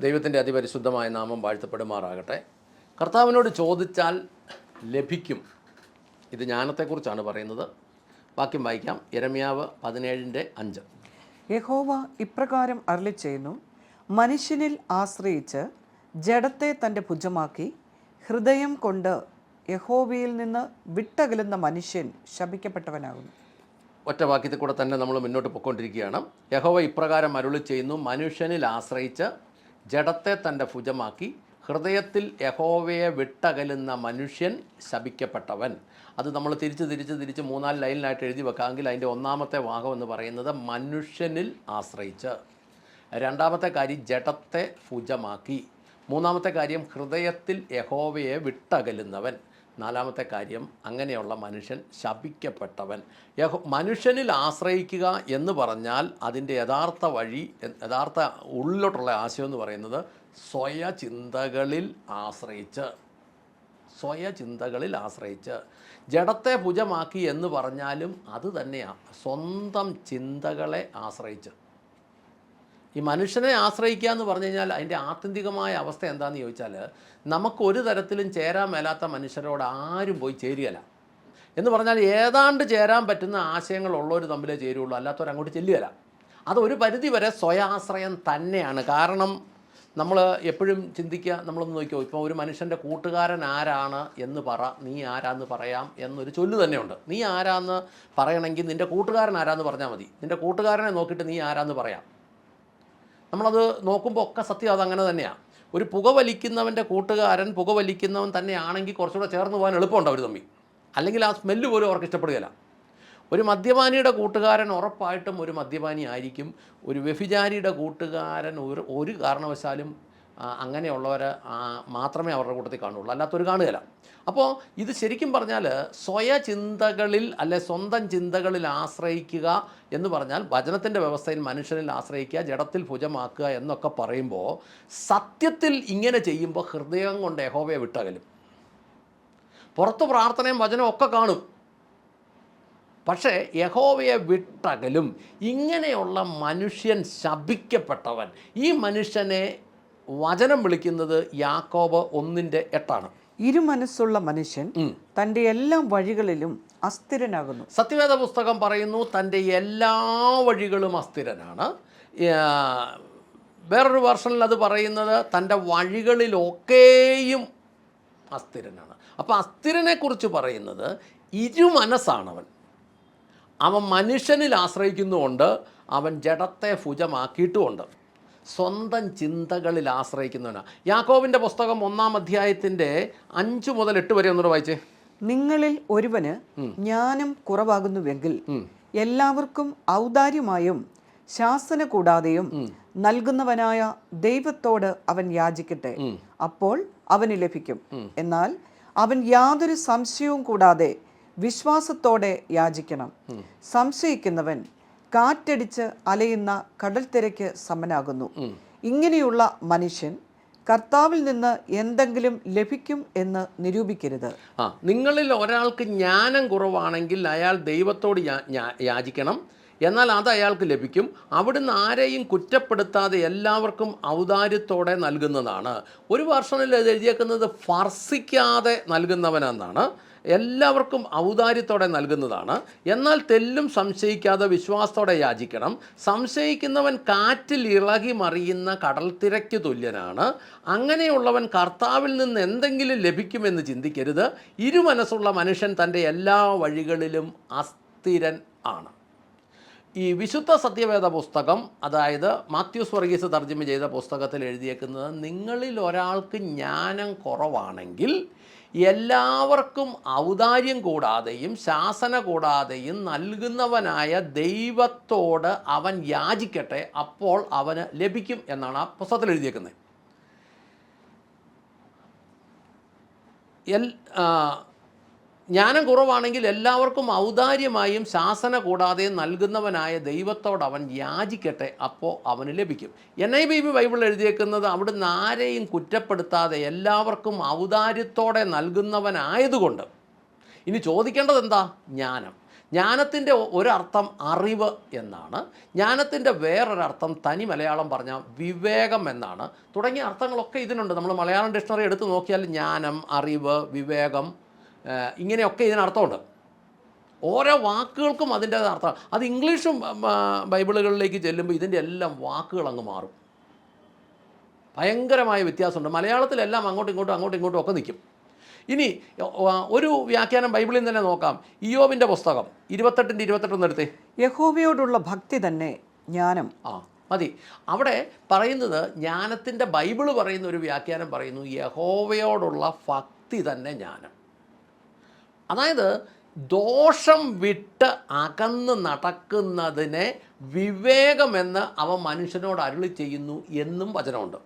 ദൈവത്തിന്റെ അതിപരിശുദ്ധമായ നാമം വാഴ്ത്തപ്പെടുമാറാകട്ടെ. കർത്താവിനോട് ചോദിച്ചാൽ ലഭിക്കും. ഇത് ജ്ഞാനത്തെക്കുറിച്ചാണ് പറയുന്നത്. വാക്യം വായിക്കാം. ഇരമ്യാവ് പതിനേഴിന്റെ അഞ്ച്. യഹോവ ഇപ്രകാരം അരളി ചെയ്യുന്നു മനുഷ്യനിൽ ആശ്രയിച്ച് ജഡത്തെ തന്റെ ഭുജമാക്കി ഹൃദയം കൊണ്ട് യഹോവയിൽ നിന്ന് വിട്ടകലുന്ന മനുഷ്യൻ ശപിക്കപ്പെട്ടവനാകുന്നു. ഒറ്റ വാക്യത്തിൽ കൂടെ തന്നെ നമ്മൾ മുന്നോട്ട് പോയിക്കൊണ്ടിരിക്കുകയാണ്. യഹോവ ഇപ്രകാരം അരുളി ചെയ്യുന്നു മനുഷ്യനിൽ ആശ്രയിച്ച് ജഡത്തെ തന്റെ ഭുജമാക്കി ഹൃദയത്തിൽ യഹോവയെ വിട്ടകലുന്ന മനുഷ്യൻ ശപിക്കപ്പെട്ടവൻ. അത് നമ്മൾ തിരിച്ച് തിരിച്ച് തിരിച്ച് മൂന്നാൽ ലൈനിലായിട്ട് എഴുതി വെക്കാമെങ്കിൽ അതിന്റെ ഒന്നാമത്തെ ഭാഗം എന്ന് പറയുന്നത് മനുഷ്യനിൽ ആശ്രയിച്ച്. രണ്ടാമത്തെ കാര്യം ജഡത്തെ ഭുജമാക്കി. മൂന്നാമത്തെ കാര്യം ഹൃദയത്തിൽ യഹോവയെ വിട്ടകലുന്നവൻ. നാലാമത്തെ കാര്യം അങ്ങനെയുള്ള മനുഷ്യൻ ശപിക്കപ്പെട്ടവൻ. മനുഷ്യനിൽ ആശ്രയിക്കുക എന്ന് പറഞ്ഞാൽ അതിന്റെ യഥാർത്ഥ വഴി യഥാർത്ഥ ഉള്ളിലോട്ടുള്ള ആശയം എന്ന് പറയുന്നത് സ്വയചിന്തകളിൽ ആശ്രയിച്ച് സ്വയചിന്തകളിൽ ആശ്രയിച്ച്. ജഡത്തെ ഭുജമാക്കി എന്ന് പറഞ്ഞാലും അത് തന്നെയാണ് സ്വന്തം ചിന്തകളെ ആശ്രയിച്ച്. ഈ മനുഷ്യനെ ആശ്രയിക്കുക എന്ന് പറഞ്ഞു കഴിഞ്ഞാൽ അതിന്റെ ആത്യന്തികമായ അവസ്ഥ എന്താണെന്ന് ചോദിച്ചാൽ നമുക്കൊരു തരത്തിലും ചേരാൻ മേലാത്ത മനുഷ്യരോട് ആരും പോയി ചേരുകയില്ല. എന്ന് പറഞ്ഞാൽ ഏതാണ്ട് ചേരാൻ പറ്റുന്ന ആശയങ്ങളുള്ളവർ തമ്മിലേ ചേരുള്ളൂ അല്ലാത്തവർ അങ്ങോട്ട് ചെല്ലുകയില്ല. അത് ഒരു പരിധി വരെ സ്വയാശ്രയം തന്നെയാണ്. കാരണം നമ്മൾ എപ്പോഴും ചിന്തിക്കുക നമ്മളൊന്ന് നോക്കിയോ ഇപ്പോൾ ഒരു മനുഷ്യന്റെ കൂട്ടുകാരൻ ആരാണ് എന്ന് പറ നീ ആരാന്ന് പറയാം എന്നൊരു ചൊല്ല് തന്നെയുണ്ട്. നീ ആരാന്ന് പറയണമെങ്കിൽ നിന്റെ കൂട്ടുകാരൻ ആരാന്ന് പറഞ്ഞാൽ മതി. നിന്റെ കൂട്ടുകാരനെ നോക്കിയിട്ട് നീ ആരാന്ന് പറയാം. നമ്മളത് നോക്കുമ്പോൾ ഒക്കെ സത്യം അതങ്ങനെ തന്നെയാണ് ഒരു പുകവലിക്കുന്നവന്റെ കൂട്ടുകാരൻ പുകവലിക്കുന്നവൻ തന്നെയാണെങ്കിൽ കുറച്ചുകൂടെ ചേർന്ന് പോകാൻ എളുപ്പമുണ്ട് അവർ തമ്മിൽ. അല്ലെങ്കിൽ ആ സ്മെല്ല് പോലും അവർക്ക് ഇഷ്ടപ്പെടുകയില്ല. ഒരു മദ്യപാനിയുടെ കൂട്ടുകാരൻ ഉറപ്പായിട്ടും ഒരു മദ്യപാനി ആയിരിക്കും. ഒരു വ്യഭിചാരിയുടെ കൂട്ടുകാരൻ ഒരു ഒരു കാരണവശാലും ആ, അങ്ങനെയുള്ളവരെ മാത്രമേ അവരുടെ കൂട്ടത്തിൽ കാണുള്ളൂ. അല്ലാത്തൊരു കാണുകയില്ല. അപ്പോൾ ഇത് ശരിക്കും പറഞ്ഞാൽ സ്വയ ചിന്തകളിൽ അല്ലെ സ്വന്തം ചിന്തകളിൽ ആശ്രയിക്കുക എന്ന് പറഞ്ഞാൽ വചനത്തിന്റെ വ്യവസ്ഥയിൽ മനുഷ്യനിൽ ആശ്രയിക്കുക ജഡത്തിൽ ഭുജമാക്കുക എന്നൊക്കെ പറയുമ്പോൾ സത്യത്തിൽ ഇങ്ങനെ ചെയ്യുമ്പോൾ ഹൃദയം കൊണ്ട് യഹോവയെ വിട്ടകലും. പുറത്ത് പ്രാർത്ഥനയും വചനവും ഒക്കെ കാണും. പക്ഷേ യഹോവയെ വിട്ടകലും. ഇങ്ങനെയുള്ള മനുഷ്യൻ ശപിക്കപ്പെട്ടവൻ. ഈ മനുഷ്യനെ വചനം വിളിക്കുന്നത് യാക്കോബ് ഒന്നിന്റെ എട്ടാണ്. ഇരുമനസ്സുള്ള മനുഷ്യൻ. തന്റെ എല്ലാ വഴികളിലും അസ്ഥിരനാകുന്നു. സത്യവേദ പുസ്തകം പറയുന്നു തന്റെ എല്ലാ വഴികളും അസ്ഥിരനാണ്. വേറൊരു വർഷനിൽ അത് പറയുന്നത് തന്റെ വഴികളിലൊക്കെയും അസ്ഥിരനാണ്. അപ്പോൾ അസ്ഥിരനെക്കുറിച്ച് പറയുന്നത് ഇരുമനസ്സാണവൻ. അവൻ മനുഷ്യനിൽ ആശ്രയിക്കുന്നുമുണ്ട് അവൻ ജഡത്തെ ഭുജമാക്കിയിട്ടുമുണ്ട്. സ്വന്തം ചിന്തകളിൽ ആശ്രയിക്കുന്നവനാണ് യാക്കോവിന്റെ പുസ്തകം ഒന്നാം അധ്യായത്തിന്റെ അഞ്ച് മുതൽ എട്ട് വരെ ഒന്നുകൂടെ വായിച്ചേ. നിങ്ങളിൽ ഒരുവന് ജ്ഞാനം കുറവാകുന്നുവെങ്കിൽ എല്ലാവർക്കും ഔദാര്യമായും ശാസന കൂടാതെയും നൽകുന്നവനായ ദൈവത്തോട് അവൻ യാചിക്കട്ടെ. അപ്പോൾ അവന് ലഭിക്കും. എന്നാൽ അവൻ യാതൊരു സംശയവും കൂടാതെ വിശ്വാസത്തോടെ യാചിക്കണം. സംശയിക്കുന്നവൻ കാറ്റടിച്ച് അലയുന്ന കടൽത്തിരയ്ക്ക് സമനാകുന്നു. ഇങ്ങനെയുള്ള മനുഷ്യൻ കർത്താവിൽ നിന്ന് എന്തെങ്കിലും ലഭിക്കും എന്ന് നിരൂപിക്കരുത്. ആ നിങ്ങളിൽ ഒരാൾക്ക് ജ്ഞാനം കുറവാണെങ്കിൽ അയാൾ ദൈവത്തോട് യാചിക്കണം. എന്നാൽ അത് അയാൾക്ക് ലഭിക്കും. അവിടുന്ന് ആരെയും കുറ്റപ്പെടുത്താതെ എല്ലാവർക്കും ഔദാര്യത്തോടെ നൽകുന്നതാണ്. ഒരു ഇത് എഴുതിയേക്കുന്നത് ഫർസിക്കാതെ നൽകുന്നവനെന്നാണ്. എല്ലാവർക്കും ഔദാര്യത്തോടെ നൽകുന്നതാണ്. എന്നാൽ തെല്ലും സംശയിക്കാതെ വിശ്വാസത്തോടെ യാചിക്കണം. സംശയിക്കുന്നവൻ കാറ്റിൽ ഇളകി മറിയുന്ന കടൽത്തിരയ്ക്ക് തുല്യനാണ്. അങ്ങനെയുള്ളവൻ കർത്താവിൽ നിന്ന് എന്തെങ്കിലും ലഭിക്കുമെന്ന് ചിന്തിക്കരുത്. ഇരുമനസ്സുള്ള മനുഷ്യൻ തന്റെ എല്ലാ വഴികളിലും അസ്ഥിരൻ ആണ്. ഈ വിശുദ്ധ സത്യവേദ പുസ്തകം അതായത് മാത്യൂസ് വർഗീസ് തർജമ ചെയ്ത പുസ്തകത്തിൽ എഴുതിയേക്കുന്നത് നിങ്ങളിൽ ഒരാൾക്ക് ജ്ഞാനം കുറവാണെങ്കിൽ എല്ലാവർക്കും ഔദാര്യം കൂടാതെയും ശാസന കൂടാതെയും നൽകുന്നവനായ ദൈവത്തോട് അവൻ യാചിക്കട്ടെ അപ്പോൾ അവന് ലഭിക്കും എന്നാണ് ആ പുസ്തകത്തിൽ എഴുതിയേക്കുന്നത്. എൽ ജ്ഞാനം കുറവാണെങ്കിൽ എല്ലാവർക്കും ഔദാര്യമായും ശാസന കൂടാതെ നൽകുന്നവനായ ദൈവത്തോട് അവൻ യാചിക്കട്ടെ അപ്പോൾ അവന് ലഭിക്കും. എൻ ഐ ബി ബൈബിൾ എഴുതിയേക്കുന്നത് അവിടുന്ന് ആരെയും കുറ്റപ്പെടുത്താതെ എല്ലാവർക്കും ഔദാര്യത്തോടെ നൽകുന്നവനായതുകൊണ്ട്. ഇനി ചോദിക്കേണ്ടത് എന്താ? ജ്ഞാനം. ജ്ഞാനത്തിന്റെ ഒരർത്ഥം അറിവ് എന്നാണ്. ജ്ഞാനത്തിന്റെ വേറൊരർത്ഥം തനി മലയാളം പറഞ്ഞാൽ വിവേകം എന്നാണ്. തുടങ്ങിയ അർത്ഥങ്ങളൊക്കെ ഇതിനുണ്ട്. നമ്മൾ മലയാളം ഡിക്ഷണറി എടുത്ത് നോക്കിയാൽ ജ്ഞാനം അറിവ് വിവേകം ഇങ്ങനെയൊക്കെ ഇതിനർത്ഥമുണ്ട് ഓരോ വാക്കുകൾക്കും അതിന്റേതായ അർത്ഥം. അത് ഇംഗ്ലീഷും ബൈബിളുകളിലേക്ക് ചെല്ലുമ്പോൾ ഇതിന്റെ എല്ലാം വാക്കുകൾ അങ്ങ് മാറും. ഭയങ്കരമായ വ്യത്യാസമുണ്ട്. മലയാളത്തിലെല്ലാം അങ്ങോട്ടും ഇങ്ങോട്ടും അങ്ങോട്ടും ഇങ്ങോട്ടും ഒക്കെ നിൽക്കും. ഇനി ഒരു വ്യാഖ്യാനം ബൈബിളിൽ തന്നെ നോക്കാം. ഇയോബിന്റെ പുസ്തകം ഇരുപത്തെട്ടിന്റെ ഇരുപത്തെട്ടൊന്ന് എടുത്തേ. യഹോവയോടുള്ള ഭക്തി തന്നെ ജ്ഞാനം. ആ മതി. അവിടെ പറയുന്നത് ജ്ഞാനത്തിന്റെ ബൈബിൾ പറയുന്ന ഒരു വ്യാഖ്യാനം പറയുന്നു യഹോവയോടുള്ള ഭക്തി തന്നെ ജ്ഞാനം. അതായത് ദോഷം വിട്ട് അകന്ന് നടക്കുന്നതിനെ വിവേകമെന്ന് അവ മനുഷ്യനോട് അരുളി ചെയ്യുന്നു എന്നും വചനമുണ്ട്.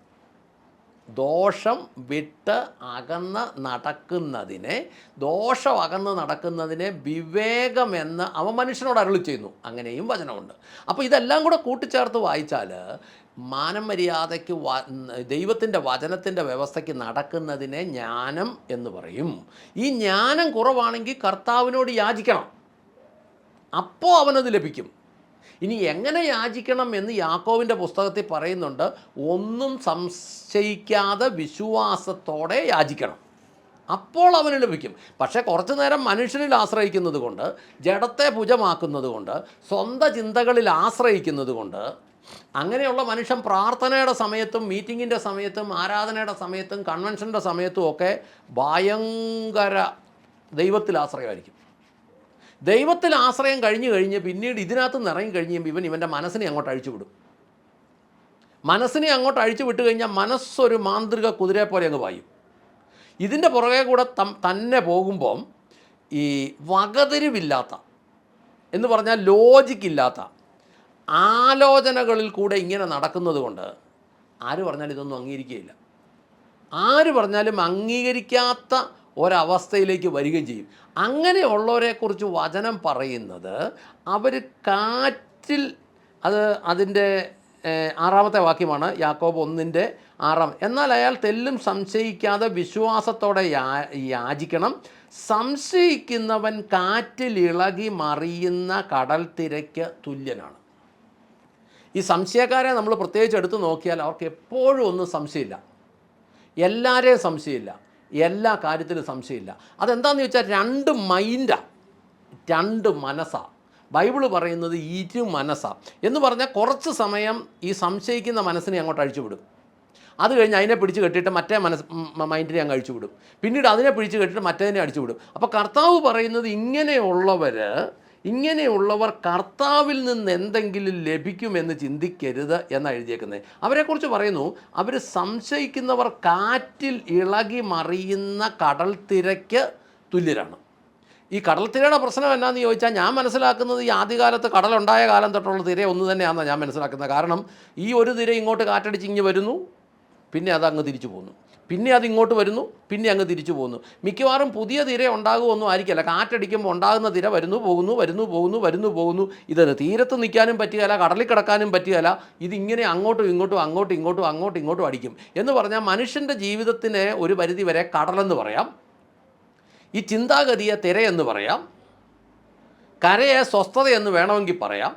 ദോഷം വിട്ട് അകന്ന് നടക്കുന്നതിനെ ദോഷം അകന്ന് നടക്കുന്നതിനെ വിവേകമെന്ന് അവ മനുഷ്യനോട് അരുളി ചെയ്യുന്നു. അങ്ങനെയും വചനമുണ്ട്. അപ്പോൾ ഇതെല്ലാം കൂടെ കൂട്ടിച്ചേർത്ത് വായിച്ചാൽ മാനം മര്യാദയ്ക്ക് വ ദൈവത്തിന്റെ വചനത്തിന്റെ വ്യവസ്ഥയ്ക്ക് നടക്കുന്നതിനെ ജ്ഞാനം എന്ന് പറയും. ഈ ജ്ഞാനം കുറവാണെങ്കിൽ കർത്താവിനോട് യാചിക്കണം. അപ്പോൾ അവനത് ലഭിക്കും. ഇനി എങ്ങനെ യാചിക്കണം എന്ന് യാക്കോവിന്റെ പുസ്തകത്തിൽ പറയുന്നുണ്ട്. ഒന്നും സംശയിക്കാതെ വിശ്വാസത്തോടെ യാചിക്കണം. അപ്പോൾ അവന് ലഭിക്കും. പക്ഷേ കുറച്ചു നേരം മനുഷ്യനിൽ ആശ്രയിക്കുന്നത് കൊണ്ട് ജഡത്തെ ഭുജമാക്കുന്നത് കൊണ്ട് സ്വന്തം ചിന്തകളിൽ ആശ്രയിക്കുന്നത് കൊണ്ട് അങ്ങനെയുള്ള മനുഷ്യൻ പ്രാർത്ഥനയുടെ സമയത്തും മീറ്റിങ്ങിന്റെ സമയത്തും ആരാധനയുടെ സമയത്തും കൺവെൻഷന്റെ സമയത്തും ഒക്കെ ഭയങ്കര ദൈവത്തിൽ ആശ്രയമായിരിക്കും. ദൈവത്തിൽ ആശ്രയം കഴിഞ്ഞു കഴിഞ്ഞ് പിന്നീട് ഇതിനകത്ത് നിന്ന് ഇറങ്ങി കഴിഞ്ഞ് ഇവൻ ഇവന്റെ മനസ്സിനെ അങ്ങോട്ട് അഴിച്ചു വിടും. മനസ്സിനെ അങ്ങോട്ട് അഴിച്ചു വിട്ട് കഴിഞ്ഞാൽ മനസ്സൊരു മാന്ത്രിക കുതിരയെ പോലെ അങ്ങ് പായും ഇതിന്റെ പുറകെ കൂടെ തന്നെ പോകുമ്പം ഈ വകതിരിവില്ലാത്ത എന്ന് പറഞ്ഞാൽ ലോജിക്കില്ലാത്ത ആലോചനകളിൽ കൂടെ ഇങ്ങനെ നടക്കുന്നത് കൊണ്ട് ആര് പറഞ്ഞാലും ഇതൊന്നും അംഗീകരിക്കുകയില്ല. ആര് പറഞ്ഞാലും അംഗീകരിക്കാത്ത ഒരവസ്ഥയിലേക്ക് വരികയും ചെയ്യും. അങ്ങനെയുള്ളവരെക്കുറിച്ച് വചനം പറയുന്നത് അവർ കാറ്റിൽ അത് അതിന്റെ ആറാമത്തെ വാക്യമാണ് യാക്കോബ് ഒന്നിന്റെ ആറാം. എന്നാൽ അയാൾ തെല്ലും സംശയിക്കാതെ വിശ്വാസത്തോടെ യാചിക്കണം. സംശയിക്കുന്നവൻ കാറ്റിലിളകി മറിയുന്ന കടൽ തിരയ്ക്ക് തുല്യനാണ്. ഈ സംശയക്കാരെ നമ്മൾ പ്രത്യേകിച്ച് എടുത്തു നോക്കിയാൽ അവർക്ക് എപ്പോഴും ഒന്നും സംശയമില്ല. എല്ലാവരെയും സംശയമില്ല. എല്ലാ കാര്യത്തിലും സംശയമില്ല. അതെന്താണെന്ന് ചോദിച്ചാൽ രണ്ട് മൈൻഡാണ് രണ്ട് മനസ്സാണ് ബൈബിൾ പറയുന്നത് ഇരു മനസ്സാണ് എന്ന് പറഞ്ഞാൽ കുറച്ച് സമയം ഈ സംശയിക്കുന്ന മനസ്സിനെ അങ്ങോട്ട് അഴിച്ചുവിടും. അത് കഴിഞ്ഞ് അതിനെ പിടിച്ച് കെട്ടിയിട്ട് മറ്റേ മനസ്സ് മൈൻഡിനെ അങ്ങ് അഴിച്ചുവിടും. പിന്നീട് അതിനെ പിടിച്ച് കെട്ടിയിട്ട് മറ്റേതിനെ അടിച്ചുവിടും. അപ്പോൾ കർത്താവ് പറയുന്നത് ഇങ്ങനെയുള്ളവർ ഇങ്ങനെയുള്ളവർ കർത്താവിൽ നിന്ന് എന്തെങ്കിലും ലഭിക്കുമെന്ന് ചിന്തിക്കരുത് എന്നാണ് എഴുതിയേക്കുന്നത് അവരെക്കുറിച്ച് പറയുന്നു അവർ സംശയിക്കുന്നവർ കാറ്റിൽ ഇളകി മറിയുന്ന കടൽ തുല്യരാണ്. ഈ കടൽ തിരയുടെ പ്രശ്നം എന്നാന്ന് ചോദിച്ചാൽ ഞാൻ മനസ്സിലാക്കുന്നത് ഈ ആദ്യകാലത്ത് കടലുണ്ടായ കാലം തൊട്ടുള്ള തിര ഒന്ന് തന്നെയാണെന്നാണ് ഞാൻ മനസ്സിലാക്കുന്നത്. കാരണം ഈ ഒരു തിര ഇങ്ങോട്ട് കാറ്റടിച്ച് ഇങ്ങ് വരുന്നു പിന്നെ അത് അങ്ങ് തിരിച്ചു പോകുന്നു പിന്നെ അത് ഇങ്ങോട്ട് വരുന്നു പിന്നെ അങ്ങ് തിരിച്ചു പോകുന്നു മിക്കവാറും പുതിയ തിര ഉണ്ടാകുമൊന്നും ആയിരിക്കില്ല കാറ്റടിക്കുമ്പോൾ ഉണ്ടാകുന്ന തിര വരുന്നു പോകുന്നു വരുന്നു പോകുന്നു വരുന്നു പോകുന്നു. ഇതിന് തീരത്ത് നിൽക്കാനും പറ്റുകയില്ല കടലിൽ കിടക്കാനും പറ്റുകയില്ല. ഇതിങ്ങനെ അങ്ങോട്ടും ഇങ്ങോട്ടും അങ്ങോട്ടും ഇങ്ങോട്ടും അങ്ങോട്ടും ഇങ്ങോട്ടും അടിക്കും. എന്ന് പറഞ്ഞാൽ മനുഷ്യന്റെ ജീവിതത്തിന് ഒരു പരിധി വരെ കടലെന്ന് പറയാം. ഈ ചിന്താഗതിയെ തിരയെന്ന് പറയാം. കരയെ സ്വസ്ഥതയെന്ന് വേണമെങ്കിൽ പറയാം.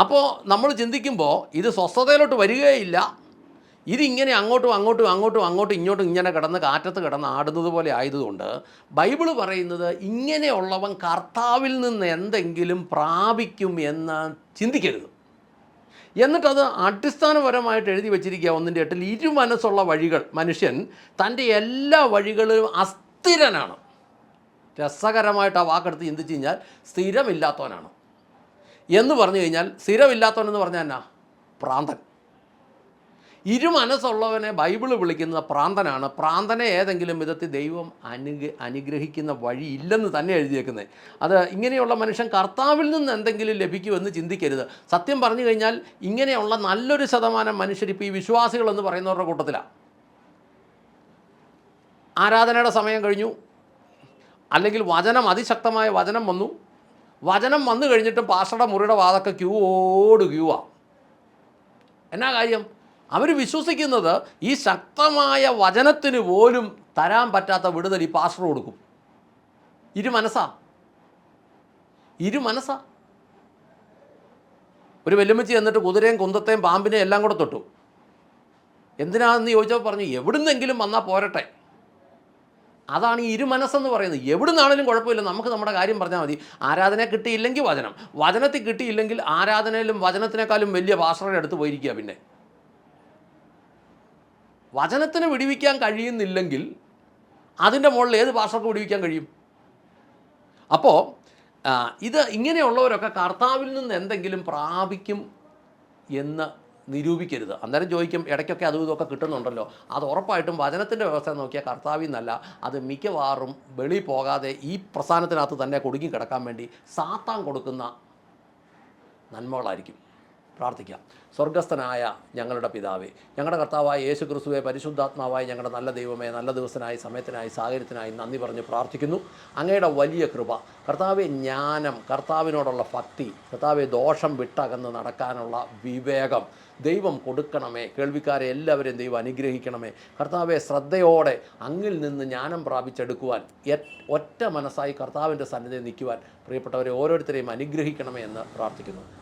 അപ്പോൾ നമ്മൾ ചിന്തിക്കുമ്പോൾ ഇത് സ്വസ്ഥതയിലോട്ട് വരികയില്ല. ഇതിങ്ങനെ അങ്ങോട്ടും അങ്ങോട്ടും അങ്ങോട്ടും അങ്ങോട്ടും ഇങ്ങോട്ടും ഇങ്ങനെ കിടന്ന് കാറ്റത്ത് കിടന്ന് ആടുന്നത് പോലെ ആയതുകൊണ്ട് ബൈബിൾ പറയുന്നത് ഇങ്ങനെയുള്ളവൻ കർത്താവിൽ നിന്ന് എന്തെങ്കിലും പ്രാപിക്കും എന്ന് ചിന്തിക്കരുത്. എന്നിട്ടത് അടിസ്ഥാനപരമായിട്ട് എഴുതി വെച്ചിരിക്കുക ഒന്നിന്റെ എട്ടിൽ ഇരുമനസ്സുള്ള വഴികൾ. മനുഷ്യൻ തന്റെ എല്ലാ വഴികളിലും അസ്ഥിരനാണ്. രസകരമായിട്ട് ആ വാക്കെടുത്ത് ചിന്തിച്ച് കഴിഞ്ഞാൽ സ്ഥിരമില്ലാത്തവനാണ്. എന്ന് പറഞ്ഞു കഴിഞ്ഞാൽ സ്ഥിരമില്ലാത്തവനെന്ന് പറഞ്ഞാൽ എന്നാ? പ്രാന്തൻ. ഇരു മനസ്സുള്ളവനെ ബൈബിൾ വിളിക്കുന്ന പ്രാന്തനാണ്. പ്രാന്തനെ ഏതെങ്കിലും വിധത്തിൽ ദൈവം അനുഗ അനുഗ്രഹിക്കുന്ന വഴിയില്ലെന്ന് തന്നെ എഴുതിയേക്കുന്നത് അത് ഇങ്ങനെയുള്ള മനുഷ്യൻ കർത്താവിൽ നിന്ന് എന്തെങ്കിലും ലഭിക്കുമെന്ന് ചിന്തിക്കരുത്. സത്യം പറഞ്ഞു കഴിഞ്ഞാൽ ഇങ്ങനെയുള്ള നല്ലൊരു ശതമാനം മനുഷ്യർ ഇപ്പോൾ ഈ വിശ്വാസികളെന്ന് പറയുന്നവരുടെ കൂട്ടത്തിലാണ് ആരാധനയുടെ സമയം കഴിഞ്ഞു. അല്ലെങ്കിൽ വചനം അതിശക്തമായ വചനം വന്നു. വചനം വന്നു കഴിഞ്ഞിട്ടും പാസ്റ്ററുടെ മുറിയുടെ വാതൊക്കെ ക്യൂ ഓട് ക്യൂ ആ എന്നാ കാര്യം? അവർ വിശ്വസിക്കുന്നത് ഈ ശക്തമായ വചനത്തിന് പോലും തരാൻ പറ്റാത്ത വിടുതൽ ഈ പാസ്റ്റർ കൊടുക്കും. ഇരു മനസ്സാ. ഇരു മനസ്സാ. ഒരു വെല്ലുമ്മച്ചി എന്നിട്ട് കുതിരയും കുന്തത്തെയും പാമ്പിനെയും എല്ലാം കൂടെ തൊട്ടു. എന്തിനാണെന്ന് ചോദിച്ചപ്പോൾ പറഞ്ഞു എവിടുന്നെങ്കിലും വന്നാൽ പോരട്ടെ. അതാണ് ഈ ഇരുമനസ്സെന്ന് പറയുന്നത്. എവിടുന്നാണെങ്കിലും കുഴപ്പമില്ല. നമുക്ക് നമ്മുടെ കാര്യം പറഞ്ഞാൽ മതി. ആരാധന കിട്ടിയില്ലെങ്കിൽ വചനം. വചനത്തിൽ കിട്ടിയില്ലെങ്കിൽ ആരാധനയിലും വചനത്തിനേക്കാളും വലിയ ഭാഷയുടെ അടുത്ത് പോയിരിക്കുക പിന്നെ. വചനത്തിന് വിടിവിക്കാൻ കഴിയുന്നില്ലെങ്കിൽ അതിന്റെ മുകളിൽ ഏത് പാസ്റ്റർക്ക് വിടിവിക്കാൻ കഴിയും? അപ്പോൾ ഇത് ഇങ്ങനെയുള്ളവരൊക്കെ കർത്താവിൽ നിന്ന് എന്തെങ്കിലും പ്രാപിക്കും എന്ന് നിരൂപിക്കരുത്. അന്നേരം ചോദിക്കും ഇടയ്ക്കൊക്കെ അതും ഇതൊക്കെ കിട്ടുന്നുണ്ടല്ലോ? അത് ഉറപ്പായിട്ടും വചനത്തിന്റെ വ്യവസ്ഥ നോക്കിയാൽ കർത്താവിൽ നിന്നല്ല. അത് മിക്കവാറും വെളി പോകാതെ ഈ പ്രസ്ഥാനത്തിനകത്ത് തന്നെ കുടുങ്ങി കിടക്കാൻ വേണ്ടി സാത്താൻ കൊടുക്കുന്ന നന്മകളായിരിക്കും. പ്രാർത്ഥിക്കാം. സ്വർഗസ്ഥനായ ഞങ്ങളുടെ പിതാവേ ഞങ്ങളുടെ കർത്താവായ യേശു ക്രിസ്തുവെ പരിശുദ്ധാത്മാവായി ഞങ്ങളുടെ നല്ല ദൈവമേ നല്ല ദിവസത്തിനായി സമയത്തിനായി സാഹചര്യത്തിനായി നന്ദി പറഞ്ഞ് പ്രാർത്ഥിക്കുന്നു. അങ്ങയുടെ വലിയ കൃപ കർത്താവെ ജ്ഞാനം കർത്താവിനോടുള്ള ഭക്തി കർത്താവെ ദോഷം വിട്ടകന്ന് നടക്കാനുള്ള വിവേകം ദൈവം കൊടുക്കണമേ. കേൾവിക്കാരെ എല്ലാവരെയും ദൈവം അനുഗ്രഹിക്കണമേ. കർത്താവെ ശ്രദ്ധയോടെ അങ്ങിൽ നിന്ന് ജ്ഞാനം പ്രാപിച്ചെടുക്കുവാൻ ഒറ്റ മനസ്സായി കർത്താവിന്റെ സന്നിധി നിൽക്കുവാൻ പ്രിയപ്പെട്ടവരെ ഓരോരുത്തരെയും അനുഗ്രഹിക്കണമേ എന്ന് പ്രാർത്ഥിക്കുന്നു.